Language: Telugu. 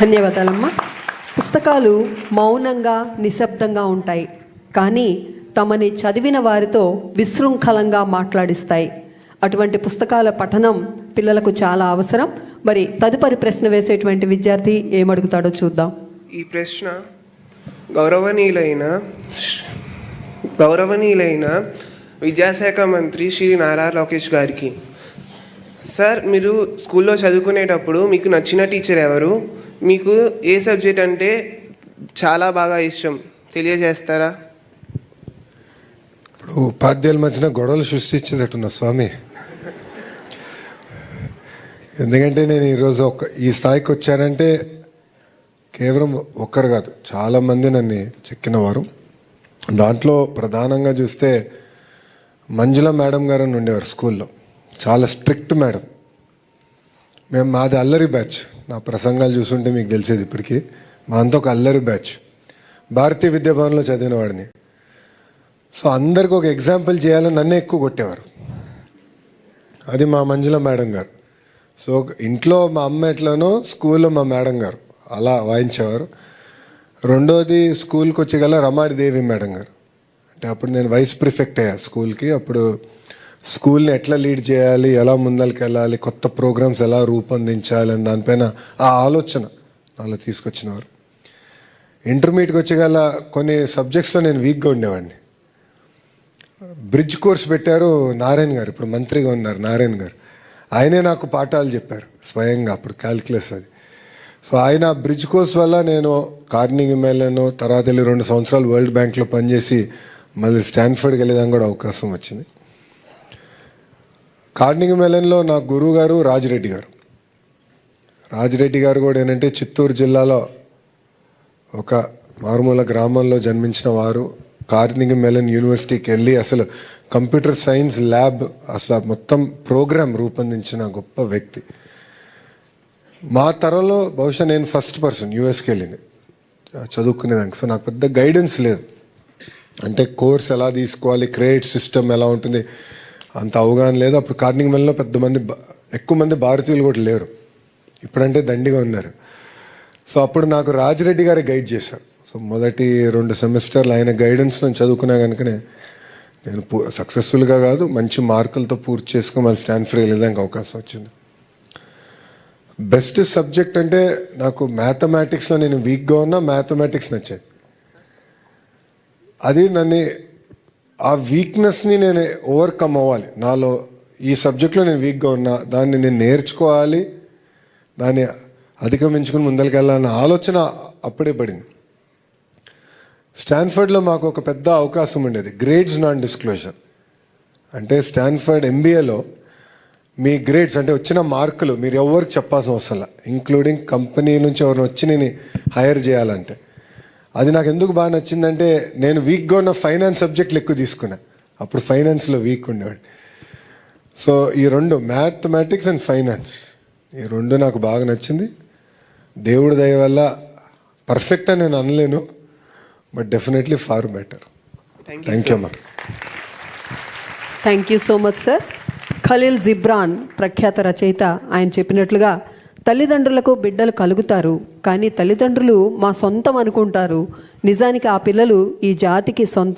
ధన్యవాదాలమ్మా. పుస్తకాలు మౌనంగా నిశ్శబ్దంగా ఉంటాయి. కానీ తమని చదివిన వారితో విశృంఖలంగా మాట్లాడిస్తాయి. అటువంటి పుస్తకాల పఠనం పిల్లలకు చాలా అవసరం. మరి తదుపరి ప్రశ్న వేసేటువంటి విద్యార్థి ఏమడుగుతాడో చూద్దాం. ఈ ప్రశ్న గౌరవనీయులైన గౌరవనీయులైన విద్యాశాఖ మంత్రి శ్రీ నారా లోకేష్ గారికి. సార్ మీరు స్కూల్లో చదువుకునేటప్పుడు మీకు నచ్చిన టీచర్ ఎవరు? మీకు ఏ సబ్జెక్ట్ అంటే చాలా బాగా ఇష్టం? తెలియజేస్తారా? ఇప్పుడు ఉపాధ్యాయుల మధ్యన గొడవలు సృష్టించినట్టున్నా స్వామి. ఎందుకంటే నేను ఈరోజు ఒక ఈ స్థాయికి వచ్చానంటే కేవలం ఒక్కరు కాదు చాలామంది నన్ను చెక్కినవారు. దాంట్లో ప్రధానంగా చూస్తే మంజుల మేడం గారు అని ఉండేవారు స్కూల్లో. చాలా స్ట్రిక్ట్ మేడం. మేము మాది అల్లరి బ్యాచ్. నా ప్రసంగాలు చూస్తుంటే మీకు తెలిసేది ఇప్పటికీ. మా అంతా ఒక అల్లరి బ్యాచ్. భారతీయ విద్యాభవన్లో చదివిన వాడిని. సో అందరికి ఒక ఎగ్జాంపుల్ చేయాలని నన్నే ఎక్కువ కొట్టేవారు. అది మా మంజుల మేడం గారు. సో ఇంట్లో మా అమ్మ ఎట్లనో స్కూల్లో మా మేడం గారు. అలా వాయించేవారు. రెండోది స్కూల్కి వచ్చి గల రమాడిదేవి మేడం గారు. అంటే అప్పుడు నేను వైస్ ప్రిఫెక్ట్ అయ్యా స్కూల్కి. అప్పుడు స్కూల్ని ఎట్లా లీడ్ చేయాలి ఎలా ముందరికి వెళ్ళాలి కొత్త ప్రోగ్రామ్స్ ఎలా రూపొందించాలి అని దానిపైన ఆ ఆలోచన నాలో తీసుకొచ్చినవారు. ఇంటర్మీడియట్కి వచ్చేగల కొన్ని సబ్జెక్ట్స్లో నేను వీక్గా ఉండేవాడిని. బ్రిడ్జ్ కోర్స్ పెట్టారు నారాయణ గారు ఇప్పుడు మంత్రిగా ఉన్నారు నారాయణ గారు. ఆయనే నాకు పాఠాలు చెప్పారు స్వయంగా అప్పుడు క్యాల్కులస్ అది. సో ఆయన బ్రిడ్జ్ కోర్స్ వల్ల నేను కార్నింగ్ వెళ్ళాను తర్వాత వెళ్ళి రెండు సంవత్సరాలు వరల్డ్ బ్యాంక్లో పనిచేసి మళ్ళీ స్టాన్ఫర్డ్కి వెళ్ళేదానికి కూడా అవకాశం వచ్చింది. కార్నింగ్ మెలన్లో నా గురువు గారు రాజిరెడ్డి గారు. రాజిరెడ్డి గారు కూడా ఏంటంటే చిత్తూరు జిల్లాలో ఒక మారుమూల గ్రామంలో జన్మించిన వారు. కార్నింగ్ మెలన్ యూనివర్సిటీకి వెళ్ళి అసలు కంప్యూటర్ సైన్స్ ల్యాబ్ అసలు మొత్తం ప్రోగ్రామ్ రూపొందించిన గొప్ప వ్యక్తి. మా తరంలో బహుశా నేను ఫస్ట్ పర్సన్ యూఎస్కి వెళ్ళింది. చదువుకునేదానికి. సో నాకు పెద్ద గైడెన్స్ లేదు. అంటే కోర్స్ ఎలా తీసుకోవాలి క్రెడిట్ సిస్టమ్ ఎలా ఉంటుంది అంత అవగాహన లేదు. అప్పుడు కార్నింగ్ మెల్లో పెద్ద మంది ఎక్కువ మంది భారతీయులు కూడా లేరు. ఇప్పుడంటే దండిగా ఉన్నారు. సో అప్పుడు నాకు రాజిరెడ్డి గారే గైడ్ చేశారు. సో మొదటి రెండు సెమిస్టర్లు ఆయన గైడెన్స్ నేను చదువుకున్నా కనుకనే నేను పూ సక్సెస్ఫుల్గా కాదు మంచి మార్కులతో పూర్తి చేసుకుని మళ్ళీ స్టాన్ఫర్డ్ వెళ్ళేదానికి అవకాశం వచ్చింది. బెస్ట్ సబ్జెక్ట్ అంటే నాకు మ్యాథమెటిక్స్లో నేను వీక్గా ఉన్నా మ్యాథమెటిక్స్ నచ్చాయి. అది నన్ను ఆ వీక్నెస్ని నేను ఓవర్కమ్ అవ్వాలి. నాలో ఈ సబ్జెక్ట్లో నేను వీక్గా ఉన్నా దాన్ని నేను నేర్చుకోవాలి దాన్ని అధిగమించుకుని ముందరికెళ్ళాలన్న ఆలోచన అప్పుడే పడింది. స్టాన్ఫర్డ్లో మాకు ఒక పెద్ద అవకాశం ఉండేది గ్రేడ్స్ నాన్ డిస్క్లోజర్ అంటే స్టాన్ఫర్డ్ ఎంబీఏలో మీ గ్రేడ్స్ అంటే వచ్చిన మార్కులు మీరు ఎవరికి చెప్పాల్సిన అవసరం ఇంక్లూడింగ్ కంపెనీ నుంచి ఎవరిని వచ్చి నేను హైర్ చేయాలంటే. అది నాకు ఎందుకు బాగా నచ్చిందంటే నేను వీక్గా ఉన్న ఫైనాన్స్ సబ్జెక్టులు ఎక్కువ తీసుకున్నా. అప్పుడు ఫైనాన్స్లో వీక్ ఉండేవాడు. సో ఈ రెండు మ్యాథమెటిక్స్ అండ్ ఫైనాన్స్ ఈ రెండు నాకు బాగా నచ్చింది. దేవుడి దయ వల్ల పర్ఫెక్ట్ అని నేను అనలేను but definitely far better thank you thank you అమ్మా. Thank you so much sir Khalil Gibran ప్రఖ్యాత రచయిత ఆయన చెప్పినట్లుగా తల్లిదండ్రులకు బిడ్డలు కలుగుతారు కానీ తల్లిదండ్రులు మా సొంతం అనుకుంటారు. నిజానికి ఆ పిల్లలు ఈ జాతికి సొంతం.